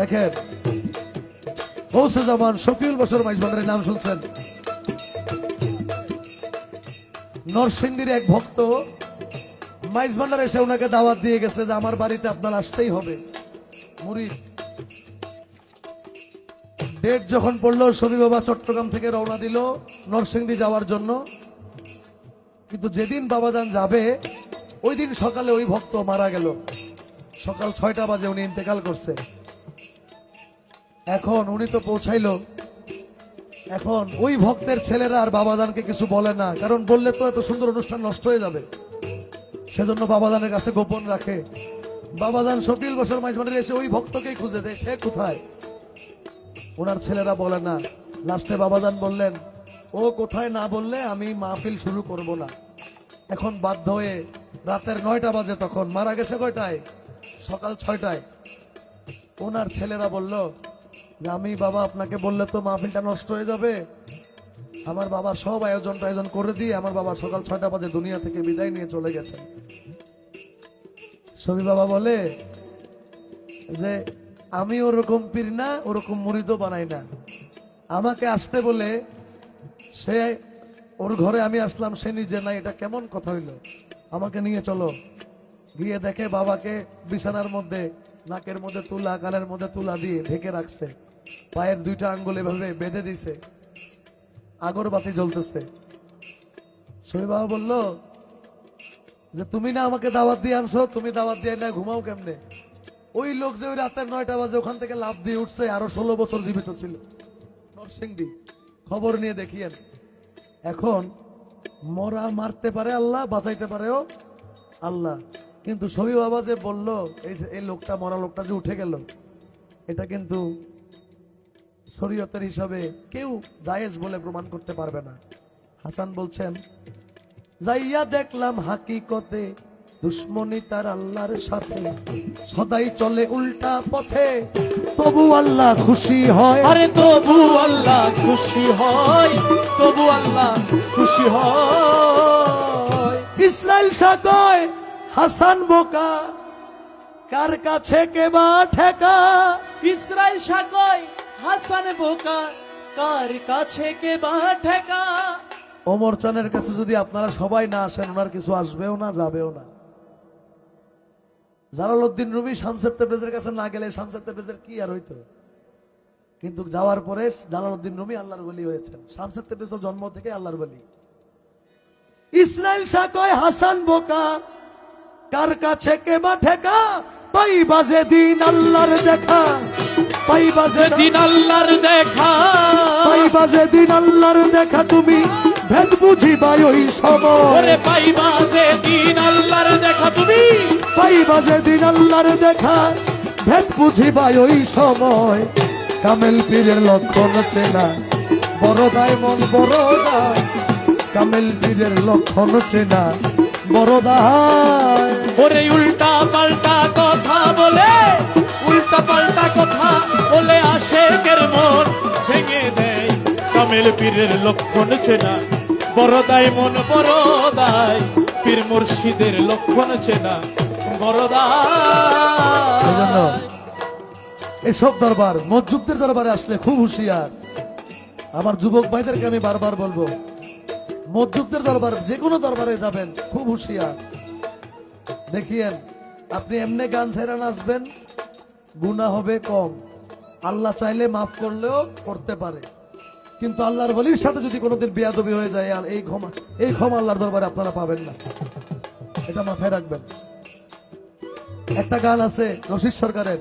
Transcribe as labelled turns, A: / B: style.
A: দেখেন। গৌসে জামান শফিউল বসর মাইজ ভান্ডারের নাম শুনছেন। নরসিংদীর এক ভক্ত মাইজ ভান্ডার এসে ওনাকে দাওয়াত দিয়ে গেছে যে আমার বাড়িতে আপনার আসতেই হবে। মুরিদ, ডেট যখন পড়ল, শনি বাবা চট্টগ্রাম থেকে রওনা দিল নরসিংদী যাওয়ার জন্য। কিন্তু যেদিন বাবাজান যাবে, ওই দিন সকালে ওই ভক্ত মারা গেল। সকাল ছয়টা বাজে উনি ইন্তেকাল করছে। এখন উনি তো পৌঁছাইলো। এখন ওই ভক্তের ছেলেরা আর বাবাদানকে কিছু বলে না, কারণ বললে তো এত সুন্দর অনুষ্ঠান নষ্ট হয়ে যাবে। সেজন্য বাবাজানের কাছে গোপন রাখে। বাবাজান শফিল বছর মাঝ মাঠে এসে ওই ভক্তকেই খুঁজে দেয়, সে কোথায়? ওনার ছেলেরা বলে না। লাস্টে বাবাজান বললেন, ও কোথায় না বললে আমি মাহফিল শুরু করব না। এখন বাধ্য হয়ে রাতের নয়টা বাজে তখন। মারা গেছে কয়টায়? সকাল ছয়টায়। ওনার ছেলেরা বলল যে আমি বাবা আপনাকে বললে তো মাহফিলটা নষ্ট হয়ে যাবে। আমার বাবা সব আয়োজন করে দিয়ে আমার বাবা সকাল ছয়টা বাজে দুনিয়া থেকে বিদায় নিয়ে চলে গেছেন ছবি বাবা বলে যে, আমি ওরকম পীর না, ওরকম মুড়িদও বানাই না। আমাকে আসতে বলে সে, ওর ঘরে আমি আসলাম, সে নিজে নাই এটা কেমন কথা হইল? আমাকে নিয়ে চলো। গিয়ে দেখে বাবাকে বিছানার মধ্যে, নাকের মধ্যে তুলা কানের মধ্যে তুলা দিয়ে ঢেকে রাখছে। পায়ের দুইটা আঙ্গুল এভাবে বেঁধে দিছে। আগরবাতি জ্বলতেছে। সই বাবা বলল, যে তুমি না আমাকে দাওয়াত দিয়ে আনছো, তুমি দাওয়াত দিয়ে না ঘুমাও কেমনে? ওই লোক যে ওই রাতের নয়টা বাজে ওখান থেকে লাভ দিয়ে উঠছে, আরও ষোলো বছর জীবিত ছিল। নরসিংদী, খবর নিয়ে দেখিয়েন। এখন মরা মারতে পারে আল্লাহ, বাঁচাইতে পারেও আল্লাহ। কিন্তু ছবি বাবা যে বলল এই লোকটা মরা লোকটা যে উঠে গেল এটা কিন্তু শরীয়তের হিসাবে কেউ জায়েজ বলে প্রমাণ করতে পারবে না। হাসান বলছেন যাইয়া দেখলাম হাকিকতে দুশ্মনী তার আল্লাহর সাথে সদাই চলে উল্টা পথে তবু আল্লাহ খুশি হয়।
B: আরে তবু আল্লাহ খুশি হয় তবু আল্লাহ খুশি হয়।
A: ইসরায়েল সাকয় হাসান বোকা, কার কাছে কে বা ঠেকা?
B: ইসরায়েল সাকয় হাসান বোকা, কার কাছে কে বা ঠেকা?
A: ওমর চানের কাছে যদি আপনারা সবাই না আসেন, ওনার কিছু আসবেও না, যাবেও না। জালালউদ্দিন রুমি শামসের তেব্রেজের কাছে না গেলে শামসের তেব্রেজের কি আর হইতো? কিন্তু যাওয়ার পরে জালালউদ্দিন রুমি আল্লাহর বলি হয়েছেন। শামসের তেব্রেজ তো জন্ম থেকে আল্লাহর বলি ইসরায়েল সাকয় হাসান বোকা কার কাছে কে বা ঠেকা পাই বাজে দিন আল্লাহর দেখা। পাই বাজে
B: দিন আল্লাহর দেখা।
A: পাই বাজে দিন আল্লাহর দেখা তুমি ভেদ বুঝিবাই ওই সময়।
B: ওরে পাইবা যে দিন আল্লাহর দেখা তুমি
A: পাই বাজে দিন আল্লাহর দেখা ভেদ বুঝিবাই ওই সময়। কামেল পীরের লক্ষণ চেনা বড় দায় মন বড় দায়। কামেল পীরের লক্ষণ চেনা
B: ওরে উল্টা পাল্টা কথা বলে, উল্টা পাল্টা কথা বলে মন ভেঙে দেয়। পীরের লক্ষণ চেনা বড়দাই মন বড়দাই পীর মুর্শিদের লক্ষণ চেনা
A: এসব দরবার মসজুদদের দরবারে আসলে খুব হুঁশিয়ার। আমার যুবক ভাইদেরকে আমি বারবার বলব মসজুদদের দরবার যে কোনো দরবারে যাবেন, খুব হুঁশিয়ার। দেখিয়েন, আপনি এমনি গান ছেড়ে নাচবেন গুণা হবে কম। আল্লাহ চাইলে মাফ করলেও করতে পারে। কিন্তু আল্লাহর বলির সাথে যদি কোনোদিন বিয়াদবি হয়ে যায়, আর এই ক্ষমা এই ক্ষমা আল্লাহর দরবারে আপনারা পাবেন না। এটা মাথায় রাখবেন। একটা গান আছে রশিদ সরকারের